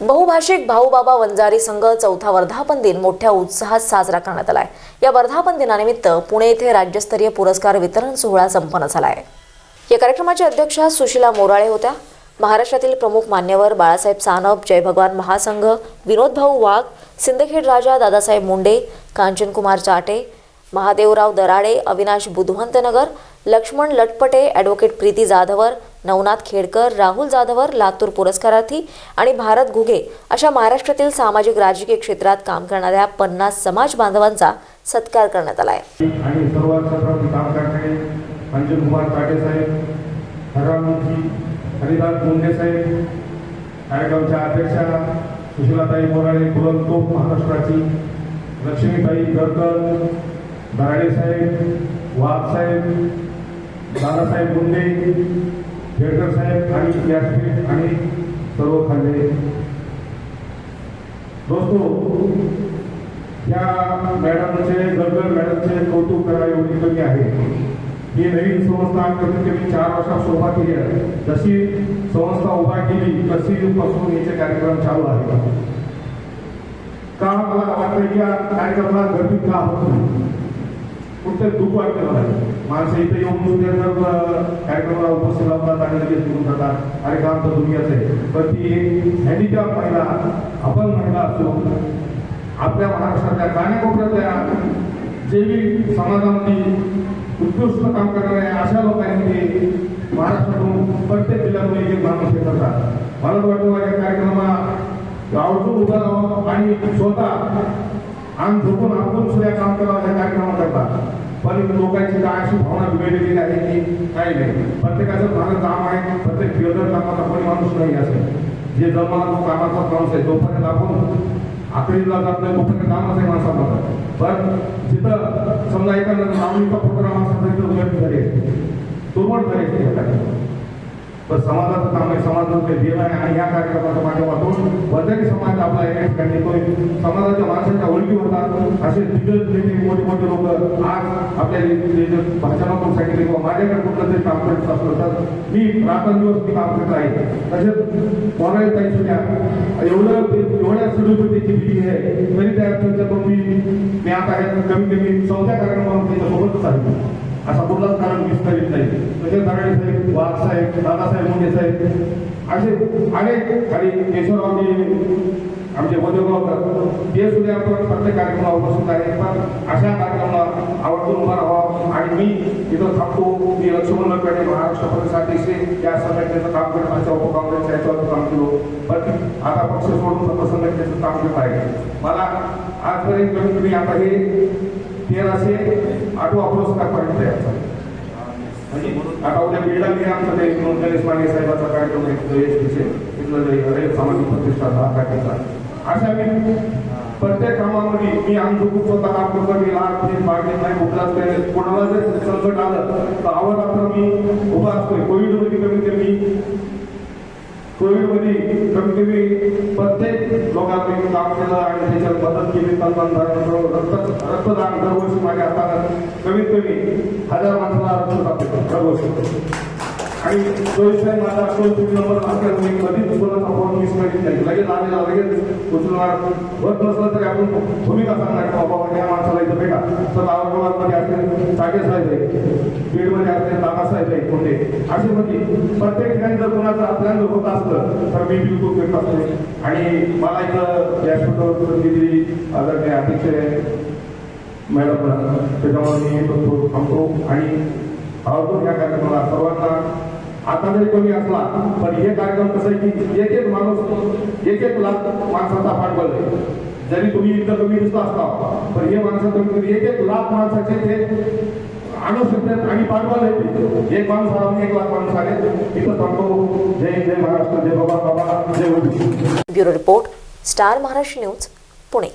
बहुभाषिक भाऊबाबा वंजारी संघ चौथा वर्धापन दिन मोठ्या उत्साहात साजरा करण्यात आला आहे या वर्धापन दिनानिमित्त पुणे येथे राज्यस्तरीय पुरस्कार वितरण सोहळा संपन्न झाला आहे या कार्यक्रमाच्या अध्यक्षा सुशीला मोराळे होत्या. महाराष्ट्रातील प्रमुख मान्यवर बाळासाहेब सानप जय भगवान महासंघ विनोदभाऊ वाघ सिंदखेड राजा दादासाहेब मुंडे कांचनकुमार चाटे महादेवराव दराडे अविनाश बुधवंतनगर लक्ष्मण लटपटे ॲडव्होकेट प्रीती जाधवर नवनाथ खेडकर राहुल जाधवर लातूर पुरस्कारार्थी आणि भारत घुगे अशा महाराष्ट्रातील सामाजिक राजकीय क्षेत्रात काम करणाऱ्या पन्नास समाज बांधवांचा सत्कार करण्यात आला आहे. आणि सर्व क्षेत्रात काम करणारे अंजनकुमार ताटे साहेब हरामूर्ती हरिदास मुंडे साहेब कार्यक्रमच्या अध्यक्षा सुशीलाताई मोराळे फुलंतोप महाराष्ट्राची लक्ष्मीबाई गडकर दराडे साहेब वाघ साहेब दादासाहेब मुंडे खेडकर साहेब आणि व्यासपीठ आणि सर्व खाल्ले दोस्तो या मॅडमचे गडकर मॅडमचे कौतुक करा एवढी कमी आहे. ही नवीन संस्था कमीत कमी चार वर्षात शोभा केली आहे. जशी संस्था उभा केली तशी पासून याचे कार्यक्रम चालू आहे का मला वाटतं की या कार्यक्रमाला गर्दी का होत नाही? कुठे दुःख वाटतं मला? माणसं इथे येऊन सुद्धा कार्यक्रमाला उपस्थित राहतात आणि लगेच निघून जातात. आणि काम तर दुनियाच आहे. पण ती एक हँडिकॅप महिला आपण महिला असो आपल्या महाराष्ट्रातल्या कानाकोपऱ्यातल्या जे बी समाजामध्ये उत्कृष्ट काम करणाऱ्या अशा लोकांनी महाराष्ट्रातून प्रत्येक जिल्ह्यातून एक माणूस हे करतात. मला वाटतं माझ्या कार्यक्रमाला आवडून उभा राहावं आणि स्वतः आम झोपून आपण सुद्धा काम करावं या कार्यक्रमात करतात पण लोकांची काय अशी भावना बिघडलेली आहे की काही नाही प्रत्येकाचं माझं काम आहे. प्रत्येक फिरदर कामाचा कोणी माणूस नाही असं. जे जमाना तो कामाचा माणूस आहे तोपर्यंत आपण आखरीला जात नाही तोपर्यंत कामच आहे माणसाला पण जिथं समजा एखादा नावणीचा प्रोग्राम असेल तर तिथं उलट झाली दुर्बळ झाली पण समाजाचं काम आहे समाजाचं ते देव आहे आणि या कार्यक्रमाच्या माध्यमातून वंजारी समाज आपला या ठिकाणी येतोय समाजाच्या माणसाच्या ओळखी होतात असे दिग्गज नेते मोठे मोठे लोक आपल्या इथे भाषणातून सांगितले किंवा माझ्याकडे कुठलं तरी काम करत असलं तर मी रात्रंदिवस मी काम करत आहे. तसेच मोराळे ताई सुद्धा. एवढं एवढ्या सुडुपतीची भीती आहे. तरी त्या त्यांच्यातून मी मी आता हे कमी कमी चौथ्या कार्यक्रमावर त्यांच्यासोबतच आहे. असा कुठलाच कारण विस्तारित नाही. तसेच नारायण साहेब वाघ साहेब दादासाहेब मुंडे साहेब असे अनेक आणि केशवरावजी आमचे वदेगावकर ते सुद्धा आपण प्रत्येक कार्यक्रमावर बसत आहेत पण अशा कार्यक्रमाला आवर्जून उभा राहावा आणि तिथं थांबतो. मी लक्ष्मण लकडे महाराष्ट्र प्रदेशाध्यक्ष या संघटनेचं काम करत माझ्या उपकाँग्रेस याच्यावर काम केलो. पण आता पक्ष सोडून फक्त संघटनेचं काम करत आहे. मला आजपर्यंत कमीत कमी आता हे तेराशे आठवा पुरस्कार पर्यंत आहे म्हणजे आता उद्या बिल्डा मी आमचं ते गणेश माने साहेबाचा कार्यक्रम आहे. सामाजिक प्रतिष्ठान हा कार्यक्रम अशा मी प्रत्येक कामामध्ये मी आमचं खूप स्वतः काम करतो. मी लहान ते मागणी नाही कुठलाच काही कोणाला जर संकट आलं तर आवाज मी उभा असतोय. कोविडमध्ये कमीत कमी कोविडमध्ये कमीत कमी प्रत्येक लोकांनी काम केलं आणि त्याच्यात मदत केली. तंत्रज्ञान रक्त रक्तदान दरवर्षी मागे हातात कमीत कमी हजार माणसाला रक्तदान दरवर्षी. आणि चोवीस तारीख माझा नंबर असल्यामुळे मी कधीच कोणाचा फोन मिस करीत नाही लगेच उचलणार. होत नसलं तरी आपण भूमिका सांगणार. की बाबा या माणसाला इथं भेटा. तर औरंगाबादमध्ये असतील साठे साहेब आहे बीडमध्ये असतील दादासाहेब आहे कोणते? असे म्हणजे प्रत्येक ठिकाणी जर कोणाचं आपल्याला होत असलं तर मी बिलकुल भेट असते. आणि मला इथं व्यासपीठावर दिली आदरणीय अध्यक्ष आहे मॅडम त्याच्यामुळे मी थांबतो. आणि आवडतो या कार्यक्रमाला सर्वांना आता जरी कमी असला पण हे कार्यक्रम कसं आहे की एक एक माणूस एक एक लाख माणसाचा पाठबळ आहे जरी तुम्ही इथं कमी दिसला असता पण हे माणसं कमी एक एक लाख माणसाचे ते आणू शकतात आणि पाठबळ आहे एक माणूस आला एक लाख माणूस आले. तिथं थांबतो. जय जय महाराष्ट्र जय बाबा बाबा जय bureau report Star Maharashtra News Pune.